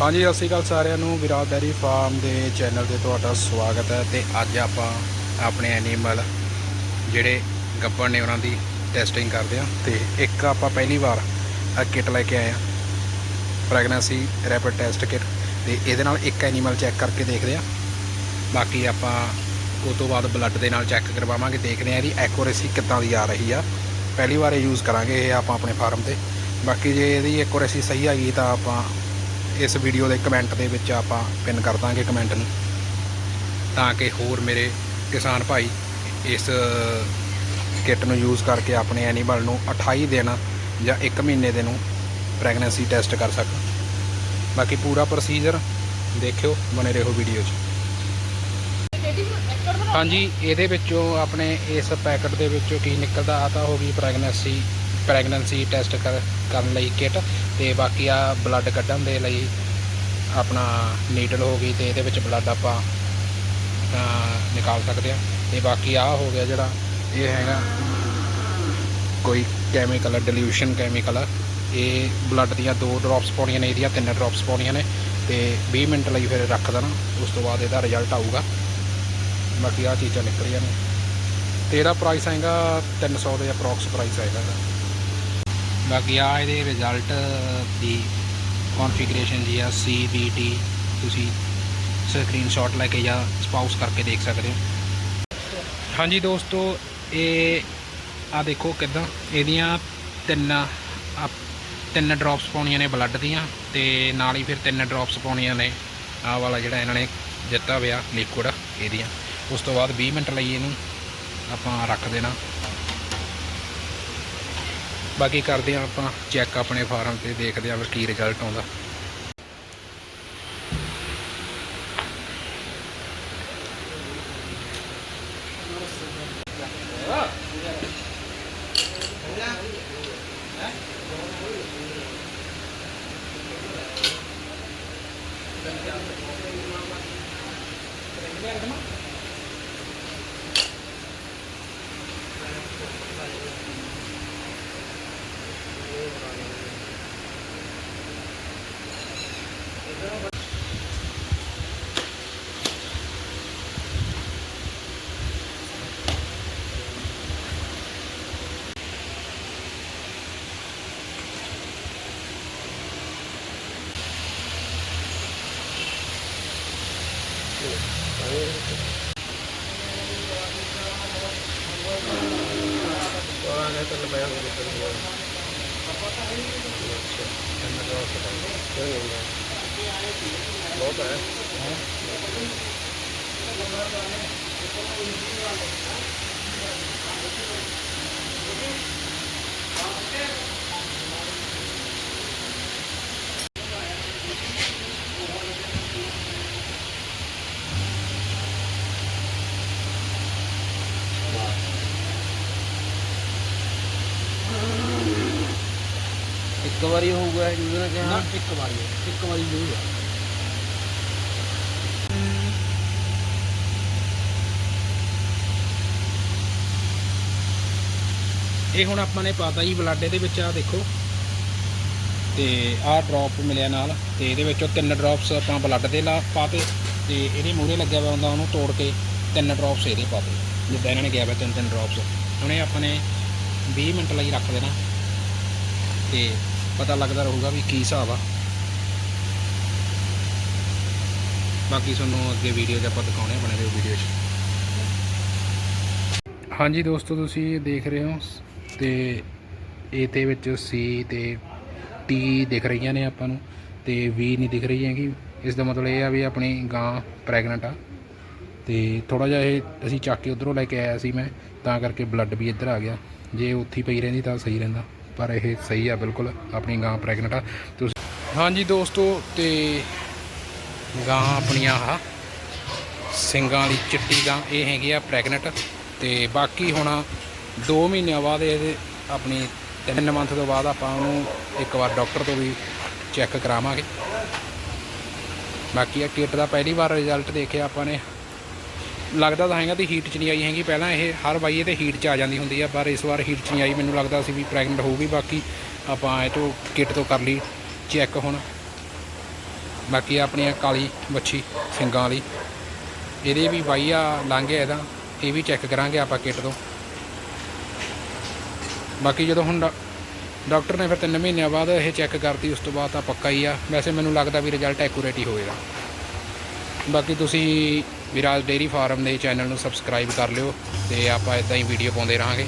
ਹਾਂਜੀ, ਸਤਿ ਸ਼੍ਰੀ ਅਕਾਲ ਸਾਰਿਆਂ ਨੂੰ। ਵਿਰਾਟ ਡੈਰੀ ਫਾਰਮ ਦੇ ਚੈਨਲ ਤੇ ਤੁਹਾਡਾ ਸਵਾਗਤ ਹੈ ਤੇ ਅੱਜ ਆਪਾਂ ਆਪਣੇ ਐਨੀਮਲ ਜਿਹੜੇ ਗੱਬਰ ਨੇ ਉਹਨਾਂ ਦੀ ਟੈਸਟਿੰਗ ਕਰਦੇ ਹਾਂ ਤੇ ਇੱਕ ਆਪਾਂ ਪਹਿਲੀ ਵਾਰ ਆ ਕਿਟ ਲੈ ਕੇ ਆਏ ਹਾਂ। ਪ੍ਰੈਗਨੈਂਸੀ ਰੈਪਿਡ ਟੈਸਟ ਕਿਟ ਤੇ ਇਹਦੇ ਨਾਲ ਇੱਕ ਐਨੀਮਲ ਚੈੱਕ ਕਰਕੇ ਦੇਖਦੇ ਹਾਂ। ਬਾਕੀ ਆਪਾਂ ਉਸ ਤੋਂ ਬਾਅਦ ਬਲੱਡ ਦੇ ਨਾਲ ਚੈੱਕ ਕਰਵਾਵਾਂਗੇ, ਦੇਖਦੇ ਹਾਂ ਇਹਦੀ ਐਕੂਰੇਸੀ ਕਿੱਦਾਂ ਦੀ ਆ ਰਹੀ ਆ। ਪਹਿਲੀ ਵਾਰ ਇਹ ਯੂਜ਼ ਕਰਾਂਗੇ ਇਹ ਆਪਾਂ ਆਪਣੇ ਫਾਰਮ ਤੇ। ਬਾਕੀ ਜੇ ਇਹਦੀ ਐਕੂਰੇਸੀ ਸਹੀ ਆ ਗਈ ਤਾਂ ਆਪਾਂ ਇਸ ਵੀਡੀਓ ਦੇ ਕਮੈਂਟ ਦੇ ਵਿੱਚ ਆਪਾਂ ਪਿੰਨ ਕਰ ਦਾਂਗੇ ਕਮੈਂਟ ਨੂੰ, ਤਾਂ ਕਿ ਹੋਰ ਮੇਰੇ ਕਿਸਾਨ ਭਾਈ ਇਸ ਕਿੱਟ ਨੂੰ ਯੂਜ਼ ਕਰਕੇ ਆਪਣੇ ਐਨੀਮਲ ਨੂੰ 28 ਦਿਨ ਜਾਂ 1 ਮਹੀਨੇ ਦੇ ਨੂੰ ਪ੍ਰੈਗਨੈਂਸੀ ਟੈਸਟ ਕਰ ਸਕਣ। ਬਾਕੀ ਪੂਰਾ ਪ੍ਰੋਸੀਜਰ ਦੇਖਿਓ ਬਣੇ ਰਹੋ ਵੀਡੀਓ 'ਚ। ਹਾਂਜੀ, ਇਹਦੇ ਵਿੱਚੋਂ ਆਪਣੇ ਇਸ ਪੈਕਟ ਦੇ ਵਿੱਚੋਂ ਕੀ ਨਿਕਲਦਾ ਆ ਤਾਂ ਹੋ ਗਈ ਪ੍ਰੈਗਨੈਂਸੀ ਪ੍ਰੈਗਨੈਂਸੀ ਟੈਸਟ ਕਰ, ਕਰਨ ਲਈ ਕਿਟ ਤੇ ਬਾਕੀ ਆ ਬਲੱਡ ਕੱਢਣ ਦੇ ਲਈ ਆਪਣਾ ਨੀਡਲ ਹੋ ਗਈ ਤੇ ਇਹਦੇ ਵਿੱਚ ਬਲੱਡ ਆਪਾਂ ਨਿਕਾਲ ਸਕਦੇ ਆ ਤੇ ਬਾਕੀ ਆ ਹੋ ਗਿਆ ਜਿਹੜਾ, ਇਹ ਹੈਗਾ ਕੋਈ ਕੈਮੀਕਲ ਡਿਲੂਸ਼ਨ ਕੈਮੀਕਲ ਇਹ ਬਲੱਡ ਦੀਆਂ ਦੋ ਡ੍ਰੌਪਸ ਪਾਉਣੀਆਂ ਨੇ, ਇਹਦੀਆਂ ਤਿੰਨ ਡ੍ਰੌਪਸ ਪਾਉਣੀਆਂ ਨੇ ਤੇ 20 ਮਿੰਟ ਲਈ ਫਿਰ ਰੱਖ ਦੇਣਾ, ਉਸ ਤੋਂ ਬਾਅਦ ਇਹਦਾ ਰਿਜ਼ਲਟ ਆਊਗਾ। ਬਾਕੀ ਆ ਚੀਜ਼ਾਂ ਨਿਕਲੀਆਂ ਨੇ। ਤੇ ਇਹਦਾ ਪ੍ਰਾਈਸ ਆਏਗਾ 300 ਦੇ ਅਪਰੋਕਸ ਪ੍ਰਾਈਸ ਹੈਗਾ ਇਹਦਾ। ਬਾਕੀ ਆ ਇਹਦੇ ਰਿਜ਼ਲਟ ਦੀ ਕਨਫੀਗਰੇਸ਼ਨ ਜੀ ਆ CBT ਤੁਸੀਂ ਸਕਰੀਨਸ਼ਾਟ ਲੈ ਕੇ ਜਾਂ ਸਪਾਊਸ ਕਰਕੇ ਦੇਖ ਸਕਦੇ ਹੋ। ਹਾਂਜੀ ਦੋਸਤੋ, ਇਹ ਆ ਦੇਖੋ ਕਿਦਾਂ। ਇਹਦੀਆਂ ਤਿੰਨ ਆ ਤਿੰਨ ਡ੍ਰੌਪਸ ਪਾਉਣੀਆਂ ਨੇ ਬਲੱਡ ਦੀਆਂ ਤੇ ਨਾਲ ਹੀ ਫਿਰ ਤਿੰਨ ਡ੍ਰੌਪਸ ਪਾਉਣੀਆਂ ਨੇ ਆਹ ਵਾਲਾ ਜਿਹੜਾ ਇਹਨਾਂ ਨੇ ਦਿੱਤਾ ਹੋਇਆ ਲਿਕੁਇਡ ਇਹਦੀਆਂ। ਉਸ ਤੋਂ ਬਾਅਦ 20 ਮਿੰਟ ਲਈ ਇਹਨੂੰ ਆਪਾਂ ਰੱਖ ਦੇਣਾ। ਬਾਕੀ ਕਰਦੇ ਹਾਂ ਆਪਾਂ ਚੈੱਕ ਆਪਣੇ ਫਾਰਮ ਤੇ ਦੇਖਦੇ ਹਾਂ ਫਿਰ ਕੀ ਰਿਜ਼ਲਟ ਆਉਂਦਾ। है तो लगाया होगा तो बहुत है Thank you. ਇੱਕ ਵਾਰੀ ਹੋਊਗਾ ਜਿਹਦੇ ਨਾਲ ਨਾ, ਇੱਕ ਵਾਰੀ ਇੱਕ ਵਾਰੀ ਜ਼ਰੂਰ। ਆ। ਇਹ ਹੁਣ ਆਪਾਂ ਨੇ ਪਾਤਾ ਜੀ ਬਲੱਡ ਇਹਦੇ ਵਿੱਚ ਆ ਦੇਖੋ। ਤੇ ਆਹ ਡ੍ਰੌਪ ਮਿਲਿਆ ਨਾਲ, ਤੇ ਇਹਦੇ ਵਿੱਚੋਂ ਤਿੰਨ ਡ੍ਰੌਪਸ ਆਪਾਂ ਬਲੱਡ ਦੇ ਲਾ ਪਾਤੇ, ਤੇ ਇਹਦੇ ਮੂਹਰੇ ਲੱਗਿਆ ਹੋਇਆ ਹੁੰਦਾ ਉਹਨੂੰ ਤੋੜ ਕੇ ਤਿੰਨ ਡ੍ਰੌਪਸ ਇਹਦੇ ਪਾਤੇ, ਜਿੱਦਾਂ ਇਹਨਾਂ ਨੇ ਗਿਆ ਹੋਇਆ ਤਿੰਨ ਤਿੰਨ ਡ੍ਰੌਪਸ ਹੁਣ ਇਹ ਆਪਾਂ ਨੇ 20 ਮਿੰਟ ਲਈ ਰੱਖ ਦੇਣਾ। ਤੇ ਪਤਾ ਲੱਗਦਾ ਰਹੂਗਾ ਵੀ ਕੀ ਹਿਸਾਬ ਆ। ਬਾਕੀ ਤੁਹਾਨੂੰ ਅੱਗੇ ਵੀਡੀਓ 'ਚ ਆਪਾਂ ਦਿਖਾਉਣੇ ਬਣੇ ਰਹੋ ਵੀਡੀਓ 'ਚ। ਹਾਂਜੀ ਦੋਸਤੋ, ਤੁਸੀਂ ਦੇਖ ਰਹੇ ਹੋ ਤੇ ਇਹ ਤੇ ਵਿੱਚ ਸੀ ਤੇ ਟੀ ਦਿਖ ਰਹੀਆਂ ਨੇ ਆਪਾਂ ਨੂੰ ਤੇ ਵੀ ਨਹੀਂ ਦਿਖ ਰਹੀ ਹੈਗੀ। ਇਸ ਦਾ ਮਤਲਬ ਇਹ ਆ ਵੀ ਆਪਣੀ ਗਾਂ ਪ੍ਰੈਗਨੈਂਟ ਆ। ਤੇ ਥੋੜਾ ਜਿਹਾ ਇਹ ਅਸੀਂ ਚੱਕ ਕੇ ਉਧਰੋਂ ਲੈ ਕੇ ਆਇਆ ਸੀ ਮੈਂ, ਤਾਂ ਕਰਕੇ ਬਲੱਡ ਵੀ ਇੱਧਰ ਆ ਗਿਆ। ਜੇ ਉੱਥੇ ਪਈ ਰਹਿੰਦੀ ਤਾਂ ਸਹੀ ਰਹਿੰਦਾ। ਪਰ ਇਹ ਸਹੀ ਆ, ਬਿਲਕੁਲ ਆਪਣੀ ਗਾਂ ਪ੍ਰੈਗਨੈਂਟ ਆ। ਤੁਸੀਂ ਹਾਂਜੀ ਦੋਸਤੋ, ਤੇ ਗਾਂ ਆਪਣੀਆਂ ਆਹ ਸਿੰਗਾਂ ਵਾਲੀ ਚਿੱਟੀ ਗਾਂ, ਇਹ ਹੈਗੀ ਆ ਪ੍ਰੈਗਨੈਂਟ ਤੇ ਬਾਕੀ ਹੁਣ 2 ਮਹੀਨਿਆਂ ਬਾਅਦ ਇਹਦੇ ਆਪਣੀ 3 ਮੰਥ ਤੋਂ ਬਾਅਦ ਆਪਾਂ ਉਹਨੂੰ ਇੱਕ ਵਾਰ ਡਾਕਟਰ ਤੋਂ ਵੀ ਚੈੱਕ ਕਰਾਵਾਂਗੇ। ਬਾਕੀ ਆ ਕਿਟ ਦਾ ਪਹਿਲੀ ਵਾਰ ਰਿਜ਼ਲਟ ਦੇਖਿਆ ਆਪਾਂ ਨੇ। ਲੱਗਦਾ ਤਾਂ ਹੈਗਾ ਤੇ ਹੀਟ 'ਚ ਨਹੀਂ ਆਈ ਹੈਗੀ। ਪਹਿਲਾਂ ਇਹ ਹਰ ਵਾਰੀ ਇਹ ਤੇ ਹੀਟ 'ਚ ਆ ਜਾਂਦੀ ਹੁੰਦੀ ਆ, ਪਰ ਇਸ ਵਾਰ ਹੀਟ 'ਚ ਨਹੀਂ ਆਈ। ਮੈਨੂੰ ਲੱਗਦਾ ਸੀ ਵੀ ਪ੍ਰੈਗਨੈਂਟ ਹੋਊਗੀ, ਬਾਕੀ ਆਪਾਂ ਇਹ ਤੋਂ ਕਿਟ ਤੋਂ ਕਰ ਲਈ ਚੈੱਕ ਹੁਣ। ਬਾਕੀ ਆਪਣੀ ਕਾਲੀ ਮੱਛੀ ਸਿੰਗਾਂ ਵਾਲੀ। ਇਹਦੇ ਵੀ ਬਾਈ ਆ ਲੰਘ ਗਿਆ ਇਹਦਾ, ਇਹ ਵੀ ਚੈੱਕ ਕਰਾਂਗੇ ਆਪਾਂ ਕਿਟ ਤੋਂ। ਬਾਕੀ ਜਦੋਂ ਹੁਣ ਡਾ- ਡਾਕਟਰ ਨੇ ਫਿਰ 3 ਮਹੀਨਿਆਂ ਬਾਅਦ ਇਹ ਚੈੱਕ ਕਰਤੀ, ਉਸ ਤੋਂ ਬਾਅਦ ਤਾਂ ਪੱਕਾ ਹੀ ਆ। ਵੈਸੇ ਮੈਨੂੰ ਲੱਗਦਾ ਵੀ ਰਿਜ਼ਲਟ ਐਕੂਰੇਟ ਹੀ ਹੋਏਗਾ। ਬਾਕੀ ਤੁਸੀਂ ਵਿਰਾਜ ਡੇਅਰੀ ਫਾਰਮ ਦੇ ਚੈਨਲ ਨੂੰ ਸਬਸਕ੍ਰਾਈਬ ਕਰ ਲਿਓ ਤੇ ਆਪਾਂ ਇਦਾਂ ਹੀ ਵੀਡੀਓ ਪਾਉਂਦੇ ਰਹਾਂਗੇ।